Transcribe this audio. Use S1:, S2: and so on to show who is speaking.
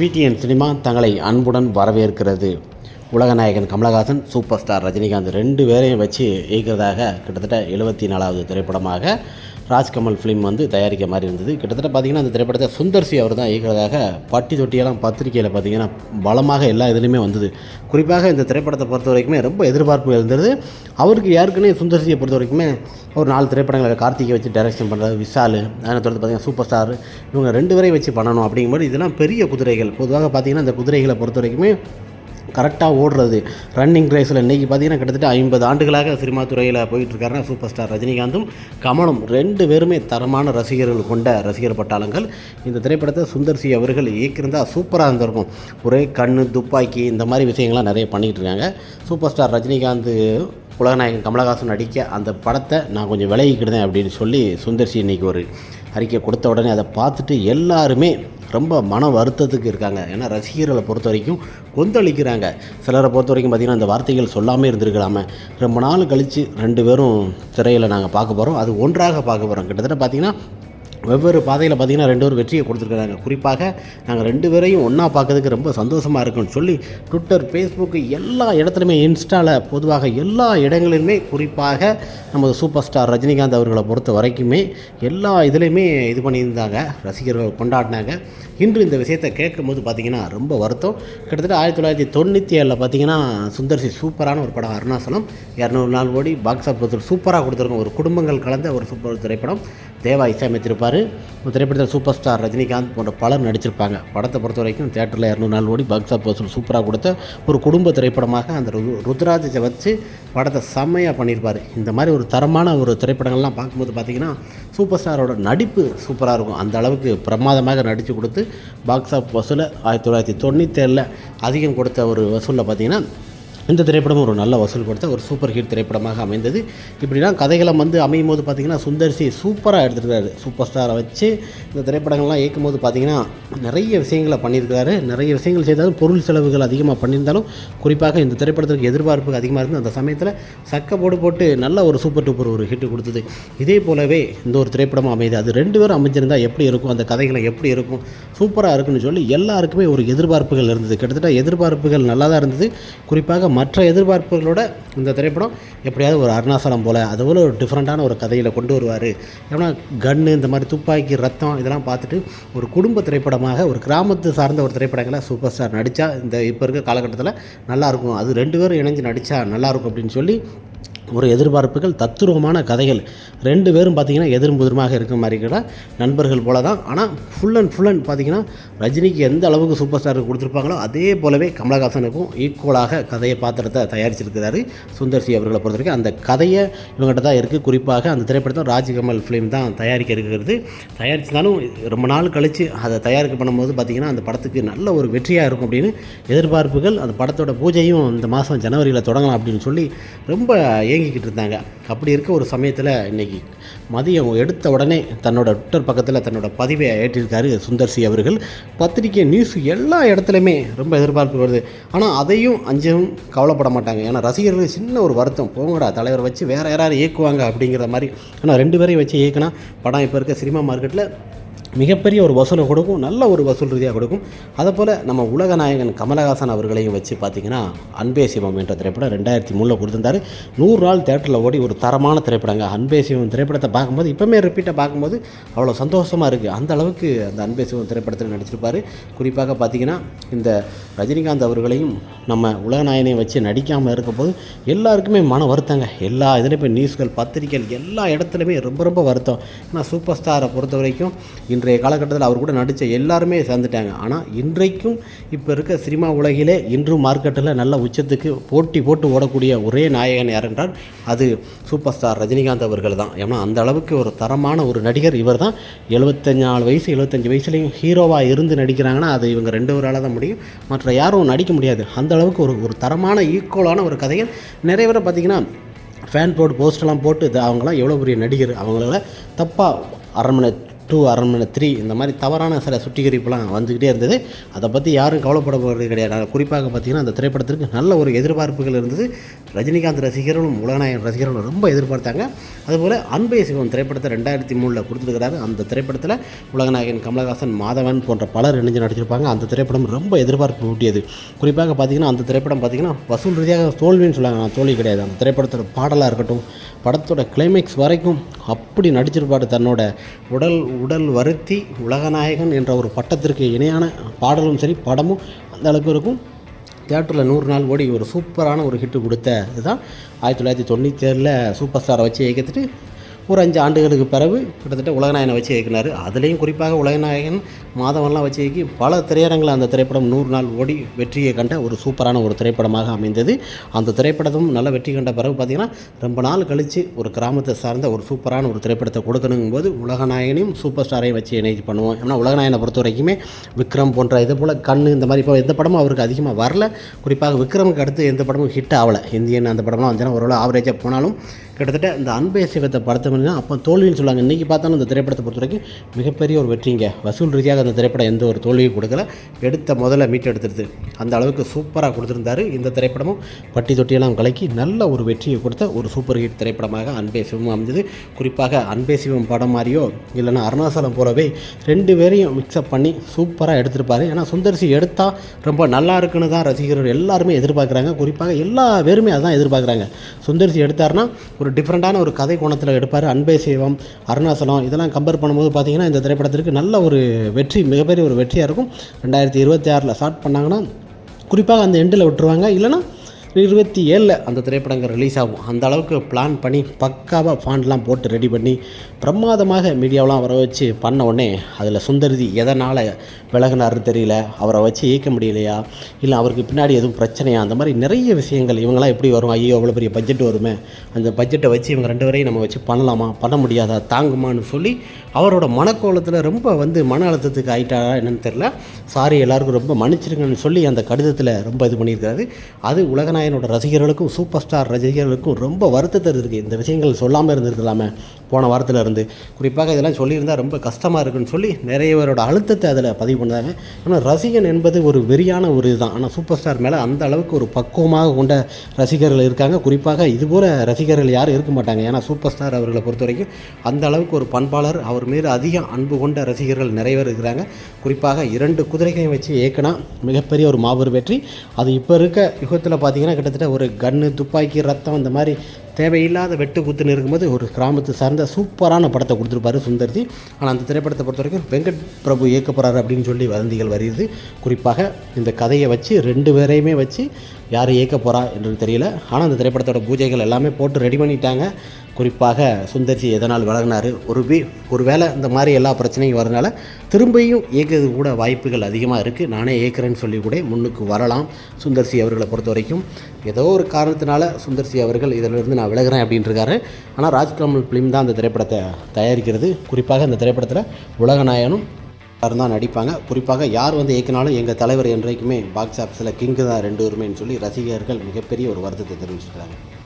S1: PTN cinema தங்களை அன்புடன் வரவேற்கிறது. உலகநாயகன் கமலஹாசன் சூப்பர் ஸ்டார் ரஜினிகாந்த் ரெண்டு பேரையும் வச்சு இயக்கிறதாக கிட்டத்தட்ட எழுபத்தி நாலாவது திரைப்படமாக ராஜ்கமல் ஃபிலிம் வந்து தயாரிக்க மாதிரி இருந்தது. கிட்டத்தட்ட பார்த்திங்கன்னா அந்த திரைப்படத்தை சுந்தர்சி அவர் தான் இயக்கிறதாக பட்டி தொட்டியெல்லாம் பத்திரிக்கையில் பார்த்திங்கன்னா பலமாக எல்லா இதுலேயுமே வந்தது. குறிப்பாக இந்த திரைப்படத்தை பொறுத்த வரைக்குமே ரொம்ப எதிர்பார்ப்பு இருந்தது. அவருக்கு யாருக்குன்னே சுந்தர்சியை பொறுத்த வரைக்குமே ஒரு நாலு திரைப்படங்களை கார்த்திகை வச்சு டைரக்ஷன் பண்ணுறது விஷாலு அதை தொடர்ந்து பார்த்திங்கன்னா சூப்பர் ஸ்டார் இவங்க ரெண்டு பேரையும் வச்சு பண்ணணும் அப்படிங்கும்போது இதெல்லாம் பெரிய குதிரைகள். பொதுவாக பார்த்திங்கன்னா இந்த குதிரைகளை பொறுத்த வரைக்குமே கரெக்டாக ஓடுறது. ரன்னிங் ரேஸில் இன்றைக்கி பார்த்தீங்கன்னா கிட்டத்தட்ட ஐம்பது ஆண்டுகளாக சினிமா துறையில் போயிட்டுருக்காருன்னா சூப்பர் ஸ்டார் ரஜினிகாந்தும் கமலும் ரெண்டு பேருமே தரமான ரசிகர்கள் கொண்ட ரசிகர் பட்டாளங்கள். இந்த திரைப்படத்தை சுந்தர்சி அவர்கள் இயக்கியிருந்தால் சூப்பராக இருந்திருக்கும். ஒரே கண்ணு துப்பாக்கி இந்த மாதிரி விஷயங்கள்லாம் நிறைய பண்ணிகிட்டு இருக்காங்க சூப்பர் ஸ்டார் ரஜினிகாந்த் உலகநாயகன் கமலஹாசன் நடிக்க அந்த படத்தை நான் கொஞ்சம் விலகிக்கிடுதேன் அப்படின்னு சொல்லி சுந்தர்சி இன்றைக்கி ஒரு அறிக்கை கொடுத்த உடனே அதை பார்த்துட்டு எல்லாருமே ரொம்ப மன வருத்தத்துக்கு இருக்காங்க. ஏன்னா ரசிகர்களை பொறுத்த வரைக்கும் கொந்தளிக்கிறாங்க. சிலரை பொறுத்த வரைக்கும் பார்த்திங்கன்னா அந்த வார்த்தைகள் சொல்லாமல் இருந்திருக்கலாமே. ரொம்ப நாள் கழித்து ரெண்டு பேரும் திரையில் நாங்கள் பார்க்க போகிறோம் அது ஒன்றாக பார்க்க போகிறோம் கிட்டத்தட்ட பார்த்திங்கன்னா வெவ்வேறு பாதையில் பார்த்திங்கன்னா ரெண்டு பேரும் வெற்றியை கொடுத்துருக்குறாங்க. குறிப்பாக நாங்கள் ரெண்டு பேரையும் ஒன்றா பார்க்கறதுக்கு ரொம்ப சந்தோஷமாக இருக்குன்னு சொல்லி ட்விட்டர் ஃபேஸ்புக்கு எல்லா இடத்துலையுமே இன்ஸ்டாவில் பொதுவாக எல்லா இடங்களிலுமே குறிப்பாக நமது சூப்பர் ஸ்டார் ரஜினிகாந்த் அவர்களை பொறுத்த வரைக்குமே எல்லா இதுலேயுமே இது பண்ணியிருந்தாங்க ரசிகர்கள் கொண்டாடினாங்க. இன்று இந்த விஷயத்தை கேட்கும்போது பார்த்திங்கன்னா ரொம்ப வருத்தம். கிட்டத்தட்ட ஆயிரத்தி தொள்ளாயிரத்தி தொண்ணூற்றி ஏழில் பார்த்திங்கன்னா சுந்தர்சி சூப்பரான ஒரு படம் அருணாசலம். இரநூறு நாள் ஓடி பாக்ஸ் ஆஃபீஸில் சூப்பராக கொடுத்துருக்கோம் ஒரு குடும்பங்கள் கலந்த ஒரு சூப்பர் திரைப்படம். தேவா இசையமைத்திருப்பார் திரைப்படத்தில் சூப்பர் ஸ்டார் ரஜினிகாந்த் போன்ற பலர் நடிச்சிருப்பாங்க. படத்தை பொறுத்த வரைக்கும் தேட்டரில் இரநூறு நாள் ஓடி பாக்ஸ் ஆஃபீஸில் சூப்பராக கொடுத்த ஒரு குடும்ப திரைப்படமாக அந்த ரு ருத்ராஜை வச்சு படத்தை செம்மையாக பண்ணியிருப்பார். இந்த மாதிரி ஒரு தரமான ஒரு திரைப்படங்கள்லாம் பார்க்கும்போது பார்த்திங்கன்னா சூப்பர் ஸ்டாரோட நடிப்பு சூப்பராக இருக்கும். அந்த அளவுக்கு பிரமாதமாக நடித்து கொடுத்து பாக்ஸ் ஆஃப் வசூலை ஆயிரத்தி தொள்ளாயிரத்தி தொண்ணூற்றேழில் அதிகம் கொடுத்த ஒரு வசூலில் பார்த்திங்கன்னா இந்த திரைப்படமும் ஒரு நல்ல வசூல் கொடுத்த ஒரு சூப்பர் ஹிட் திரைப்படமாக அமைந்தது. இப்படிலாம் கதைகளம் வந்து அமையும் போது பார்த்திங்கன்னா சுந்தர்சி சூப்பராக எடுத்துருக்காரு சூப்பர் ஸ்டாரை வச்சு இந்த திரைப்படங்கள்லாம் இயக்கும் போது பார்த்திங்கன்னா நிறைய விஷயங்களை பண்ணியிருக்காரு நிறைய விஷயங்கள் செய்தாலும் பொருள் செலவுகள் அதிகமாக பண்ணியிருந்தாலும் குறிப்பாக இந்த திரைப்படத்துக்கு எதிர்பார்ப்பு அதிகமாக இருந்து அந்த சமயத்தில் சக்க போடு போட்டு நல்ல ஒரு சூப்பர் டூப்பர் ஒரு ஹிட் கொடுத்தது. இதே போலவே இந்த ஒரு திரைப்படமும் அமையுது. அது ரெண்டு பேரும் அமைஞ்சிருந்தால் எப்படி இருக்கும்? அந்த கதைகளை எப்படி இருக்கும்? சூப்பராக இருக்குன்னு சொல்லி எல்லாருக்குமே ஒரு எதிர்பார்ப்புகள் இருந்தது. கிட்டத்தட்ட எதிர்பார்ப்புகள் நல்லா தான் இருந்தது. குறிப்பாக மற்ற எதிர்பார்ப்புகளோட இந்த திரைப்படம் எப்படியாவது ஒரு அருணாசலம் போல் அதுபோல் ஒரு டிஃப்ரெண்ட்டான ஒரு கதையில் கொண்டு வருவார். ஏன்னா கன்று இந்த மாதிரி துப்பாக்கி ரத்தம் இதெல்லாம் பார்த்துட்டு ஒரு குடும்ப திரைப்படமாக ஒரு கிராமத்து சார்ந்த ஒரு திரைப்படங்களை சூப்பர் ஸ்டார் நடித்தா இந்த இப்போ இருக்க காலகட்டத்தில் நல்லாயிருக்கும் அது ரெண்டு பேரும் இணைஞ்சு நடித்தா நல்லாயிருக்கும் அப்படின்னு சொல்லி ஒரு எதிர்பார்ப்புகள் தத்துரூபமான கதைகள் ரெண்டு பேரும் பார்த்திங்கன்னா எதிர்முதிரமாக இருக்க மாதிரி கூட நண்பர்கள் போல தான் ஆனால் ஃபுல் அண்ட் ஃபுல் அண்ட் பார்த்திங்கன்னா ரஜினிக்கு எந்த அளவுக்கு சூப்பர் ஸ்டார் கொடுத்துருப்பாங்களோ அதே போலவே கமலஹாசனுக்கும் ஈக்குவலாக கதையை பாத்திரத்தை தயாரிச்சிருக்கிறாரு சுந்தர்சி அவர்களை பொறுத்த வரைக்கும் அந்த கதையை இவங்ககிட்ட தான் இருக்குது குறிப்பாக அந்த திரைப்படத்தை ராஜ்கமல் ஃபிலிம் தான் தயாரிக்க இருக்கிறது. தயாரிச்சிருந்தாலும் ரொம்ப நாள் கழித்து அதை தயாரிக்க பண்ணும்போது பார்த்திங்கன்னா அந்த படத்துக்கு நல்ல ஒரு வெற்றியாக இருக்கும் அப்படின்னு எதிர்பார்ப்புகள். அந்த படத்தோட பூஜையும் இந்த மாதம் ஜனவரியில் தொடங்கலாம் அப்படின்னு சொல்லி ரொம்ப ஏங்கிக்கிட்டு இருந்தாங்க. அப்படி இருக்க ஒரு சமயத்தில் இன்றைக்கி மதியம் எடுத்த உடனே தன்னோட ட்விட்டர் பக்கத்தில் தன்னோட பதிவை ஏற்றிருக்காரு சுந்தர்சி அவர்கள். பத்திரிக்கை நியூஸ் எல்லா இடத்துலையுமே ரொம்ப எதிர்பார்ப்பு வருது. ஆனால் அதையும் அஞ்சவும் கவலைப்பட மாட்டாங்க. ஏன்னா ரசிகர்களுக்கு சின்ன ஒரு வருத்தம். போங்கடா தலைவரை வச்சு வேறு யாராவது இயக்குவாங்க அப்படிங்கிற மாதிரி. ஆனால் ரெண்டு பேரையும் வச்சு இயக்குனா படம் இப்போ இருக்க சினிமா மார்க்கெட்டில் மிகப்பெரிய ஒரு வசூலை கொடுக்கும் நல்ல ஒரு வசூல் ரீதியாக கொடுக்கும். அதை போல் நம்ம உலக நாயகன் கமலஹாசன் அவர்களையும் வச்சு பார்த்திங்கன்னா அன்பே சிவம் என்ற திரைப்படம் ரெண்டாயிரத்தி மூணில் கொடுத்துருந்தாரு. நூறு நாள் தேட்டரில் ஓடி ஒரு தரமான திரைப்படங்க. அன்பே சிவம் திரைப்படத்தை பார்க்கும்போது இப்போமே ரிப்பீட்டை பார்க்கும்போது அவ்வளோ சந்தோஷமாக இருக்குது அந்த அளவுக்கு அந்த அன்பே சிவம் திரைப்படத்தில் நடிச்சிருப்பார். குறிப்பாக பார்த்திங்கன்னா இந்த ரஜினிகாந்த் அவர்களையும் நம்ம உலகநாயகனையும் வச்சு நடிக்காமல் இருக்கும்போது எல்லாருக்குமே மன வருத்தங்க. எல்லா இதுலேயும் இப்போ நியூஸ்கள் பத்திரிகைகள் எல்லா இடத்துலையுமே ரொம்ப ரொம்ப வருத்தம். ஏன்னா சூப்பர் ஸ்டாரை பொறுத்த வரைக்கும் இன்றைய காலகட்டத்தில் அவர் கூட நடித்த எல்லாருமே சேர்ந்துட்டாங்க. ஆனால் இன்றைக்கும் இப்போ இருக்க சினிமா உலகிலே இன்றும் மார்க்கெட்டில் நல்ல உச்சத்துக்கு போட்டி போட்டு ஓடக்கூடிய ஒரே நாயகன் யார் என்றால் அது சூப்பர் ஸ்டார் ரஜினிகாந்த் அவர்கள் தான். ஏன்னா அந்த அளவுக்கு ஒரு தரமான ஒரு நடிகர் இவர் தான் எழுபத்தஞ்சு நாலு வயசு எழுபத்தஞ்சு வயசுலேயும் ஹீரோவாக இருந்து நடிக்கிறாங்கன்னா அது இவங்க ரெண்டு பேரால் தான் முடியும். மற்ற யாரும் நடிக்க முடியாது. அந்த அளவுக்கு ஒரு ஒரு தரமான ஈக்குவலான ஒரு கதைகள் நிறைய பேரை பார்த்திங்கன்னா ஃபேன் போட்டு போஸ்டெல்லாம் போட்டு அவங்களாம் எவ்வளோ பெரிய நடிகர் அவங்களால தப்பாக அரண்மனை டூ அரண்மனை த்ரீ இந்த மாதிரி தவறான சில சுட்டிகரிப்புலாம் வந்துக்கிட்டே இருந்தது. அதை பற்றி யாரும் கவலைப்பட போகிறது கிடையாது. குறிப்பாக பார்த்திங்கன்னா அந்த திரைப்படத்திற்கு நல்ல ஒரு எதிர்பார்ப்புகள் இருந்தது. ரஜினிகாந்த் ரசிகர்களும் உலகநாயகன் ரசிகர்களும் ரொம்ப எதிர்பார்த்தாங்க. அதுபோல் அன்பே சிவம் திரைப்படத்தை ரெண்டாயிரத்தி மூணில் கொடுத்துருக்கிறாரு. அந்த திரைப்படத்தில் உலகநாயகன் கமலஹாசன் மாதவன் போன்ற பலர் இணைஞ்சு நடிச்சிருப்பாங்க. அந்த திரைப்படம் ரொம்ப எதிர்பார்ப்பு ஊட்டியது. குறிப்பாக பார்த்தீங்கன்னா அந்த திரைப்படம் பார்த்தீங்கன்னா வசூல் ரீதியாக தோல்வின்னு சொல்லுவாங்க. நான் தோல்வி கிடையாது. அந்த திரைப்படத்தோட பாடலாக இருக்கட்டும் படத்தோட கிளைமேக்ஸ் வரைக்கும் அப்படி நடிச்சிருப்பாரு தன்னோட உடல் உடல் வருத்தி உலகநாயகன் என்ற ஒரு பட்டத்திற்கு இணையான பாடலும் சரி படமும் அந்த அளவுக்கு இருக்கும். தியேட்டரில் நூறு நாள் ஓடி ஒரு சூப்பரான ஒரு ஹிட்டு கொடுத்த இதுதான். ஆயிரத்தி தொள்ளாயிரத்தி தொண்ணூற்றி ஏழில் சூப்பர் ஸ்டாரை வச்சு இயக்கத்துட்டு ஒரு அஞ்சு ஆண்டுகளுக்கு பிறகு கிட்டத்தட்ட உலகநாயகனை வச்சு இயக்குனார். அதுலேயும் குறிப்பாக உலகநாயகன் மாதவன்லாம் வச்சு இயக்கி பல திரையரங்கில் அந்த திரைப்படம் நூறு நாள் ஓடி வெற்றியை கண்ட ஒரு சூப்பரான ஒரு திரைப்படமாக அமைந்தது. அந்த திரைப்படமும் நல்ல வெற்றி கண்ட பிறகு பார்த்திங்கன்னா ரொம்ப நாள் கழித்து ஒரு கிராமத்தை சார்ந்த ஒரு சூப்பரான ஒரு திரைப்படத்தை கொடுக்கணுங்கும் போது உலகநாயகனையும் சூப்பர் ஸ்டாரையும் வச்சு இணைச்சு பண்ணுவோம். ஏன்னா உலகநாயகனை பொறுத்த வரைக்குமே விக்ரம் போன்ற இது போல் கண்ணு இந்த மாதிரி இப்போ எந்த படமும் அவருக்கு அதிகமாக வரல. குறிப்பாக விக்ரமுக்கு அடுத்து எந்த படமும் ஹிட் ஆகலை. இந்தியன் அந்த படம்லாம் வந்துச்சுன்னா ஓரளவு ஆவரேஜாக போனாலும் கிட்டத்தட்ட இந்த அன்பே சிவத்தை படத்தை அப்போ தோல்வின்னு சொல்லுவாங்க. இன்றைக்கி பார்த்தாலும் இந்த திரைப்படத்தை பொறுத்த வரைக்கும் மிகப்பெரிய ஒரு வெற்றிங்க. வசூல் ரீதியாக அந்த திரைப்படம் எந்த ஒரு தோல்வியும் கொடுக்கல. எடுத்த முதல்ல மீட்டெடுத்துருது அந்த அளவுக்கு சூப்பராக கொடுத்துருந்தாரு. இந்த திரைப்படமும் பட்டி தொட்டியெல்லாம் கலக்கி நல்ல ஒரு வெற்றியை கொடுத்த ஒரு சூப்பர் ஹிட் திரைப்படமாக அன்பே சிவம் அமைஞ்சது. குறிப்பாக அன்பே சிவம் படம் மாதிரியோ இல்லைன்னா அருணாசலம் போலவே ரெண்டு பேரையும் மிக்சப் பண்ணி சூப்பராக எடுத்திருப்பார். ஏன்னா சுந்தர்சி எடுத்தால் ரொம்ப நல்லா இருக்குன்னு தான் ரசிகர்கள் எல்லாருமே எதிர்பார்க்குறாங்க. குறிப்பாக எல்லா பேருமே அதான் எதிர்பார்க்குறாங்க. சுந்தர்சி எடுத்தாருன்னா ஒரு டிஃப்ரெண்ட்டான ஒரு கதை கோணத்தில் எடுப்பார். அன்பே சேவம் அருணாசலம் இதெல்லாம் கம்பேர் பண்ணும்போது பார்த்திங்கன்னா இந்த திரைப்படத்திற்கு நல்ல ஒரு வெற்றி மிகப்பெரிய ஒரு வெற்றியாக இருக்கும். ரெண்டாயிரத்தி இருபத்தி ஆறில் ஸ்டார்ட் பண்ணாங்கன்னா குறிப்பாக அந்த எண்டில் விட்டுருவாங்க. இல்லைன்னா இருபத்தி ஏழில் அந்த திரைப்படங்கள் ரிலீஸ் ஆகும். அந்த அளவுக்கு பிளான் பண்ணி பக்காவாக ஃபாண்ட்லாம் போட்டு ரெடி பண்ணி பிரமாதமாக மீடியாவெலாம் வர வச்சு பண்ண உடனே அதில் சுந்தரதி எதனால் விலகினார்னு தெரியல. அவரை வச்சு இயக்க முடியலையா? இல்லை அவருக்கு பின்னாடி எதுவும் பிரச்சனையா? அந்த மாதிரி நிறைய விஷயங்கள். இவங்கெல்லாம் எப்படி வரும் ஐயோ அவ்வளோ பெரிய பட்ஜெட் வருமே. அந்த பட்ஜெட்டை வச்சு இவங்க ரெண்டு பேரையும் நம்ம வச்சு பண்ணலாமா? பண்ண முடியாதா? தாங்குமான்னு சொல்லி அவரோட மனக்கோலத்தில் ரொம்ப வந்து மன அழுத்தத்துக்கு ஆகிட்டாரா என்னன்னு தெரில சாரி எல்லாருக்கும் ரொம்ப மன்னிச்சிருங்கன்னு சொல்லி அந்த கடிதத்தில் ரொம்ப இது பண்ணியிருக்காரு அது உலகநாயகனோட ரசிகர்களுக்கும் சூப்பர் ஸ்டார் ரசிகர்களுக்கும் ரொம்ப வருத்தத்தை இருக்குது இந்த விஷயங்கள் சொல்லாமல் இருந்திருக்கலாமே போன வாரத்தில் இருந்து. குறிப்பாக இதெல்லாம் சொல்லியிருந்தால் ரொம்ப கஷ்டமாக இருக்குன்னு சொல்லி நிறைய பேரோட அழுத்தத்தை அதில் பதிவு பண்ணாங்க. ஆனால் ரசிகன் என்பது ஒரு வெறியான ஒரு இதுதான். ஆனால் சூப்பர் ஸ்டார் மேலே அந்த அளவுக்கு ஒரு பக்குவமாக கொண்ட ரசிகர்கள் இருக்காங்க. குறிப்பாக இதுபோல் ரசிகர்கள் யாரும் இருக்க மாட்டாங்க. ஏன்னா சூப்பர் ஸ்டார் அவர்களை பொறுத்த வரைக்கும் அந்த அளவுக்கு ஒரு பண்பாளர் அவர் மீது அதிக அன்பு கொண்ட ரசிகர்கள் நிறைய பேர் இருக்கிறாங்க. குறிப்பாக இரண்டு குதிரைகளையும் வச்சு ஏக்கனா மிகப்பெரிய ஒரு மாபெரும் வெற்றி. அது இப்போ இருக்க யுகத்தில் பார்த்தீங்கன்னா கிட்டத்தட்ட ஒரு கன்று துப்பாக்கி ரத்தம் இந்த மாதிரி தேவையில்லாத வெட்டு குத்துன்னு இருக்கும்போது ஒரு கிராமத்தை சார்ந்த சூப்பரான படத்தை கொடுத்துருப்பாரு சுந்தர்ஜி. ஆனால் அந்த திரைப்படத்தை பொறுத்த வரைக்கும் வெங்கட் பிரபு இயக்கப்படுறாரு அப்படின்னு சொல்லி வதந்திகள் வருகிறது. குறிப்பாக இந்த கதையை வச்சு ரெண்டு பேரையுமே வச்சு யார் இயக்க போகிறா என்று தெரியல. ஆனால் அந்த திரைப்படத்தோட பூஜைகள் எல்லாமே போட்டு ரெடி பண்ணிட்டாங்க. குறிப்பாக சுந்தர்ஜி எதனால் விலகினார் ஒரு பி ஒரு வேளை இந்த மாதிரி எல்லா பிரச்சனையும் வரனால திரும்பியும் இயக்கிறது கூட வாய்ப்புகள் அதிகமாக இருக்குது நானே இயக்கிறேன்னு சொல்லி கூட முன்னுக்கு வரலாம் சுந்தர்சி அவர்களை பொறுத்த வரைக்கும் ஏதோ ஒரு காரணத்தினால சுந்தர்சி அவர்கள் இதிலிருந்து நான் விலகிறேன் அப்படின்ட்டுருக்காரு ஆனால் ராஜ்கமல் ஃபிலிம் தான் அந்த திரைப்படத்தை தயாரிக்கிறது. குறிப்பாக அந்த திரைப்படத்தில் உலகநாயகனும் தான் நடிப்பாங்க. குறிப்பாக யார் வந்து இயக்கினாலும் எங்கள் தலைவர் என்றைக்குமே பாக்ஸ் ஆஃபீஸில் கிங்கு தான் ரெண்டு பேருமேன்னு சொல்லி ரசிகர்கள் மிகப்பெரிய ஒரு வருத்தத்தை தெரிவிச்சிருக்காங்க.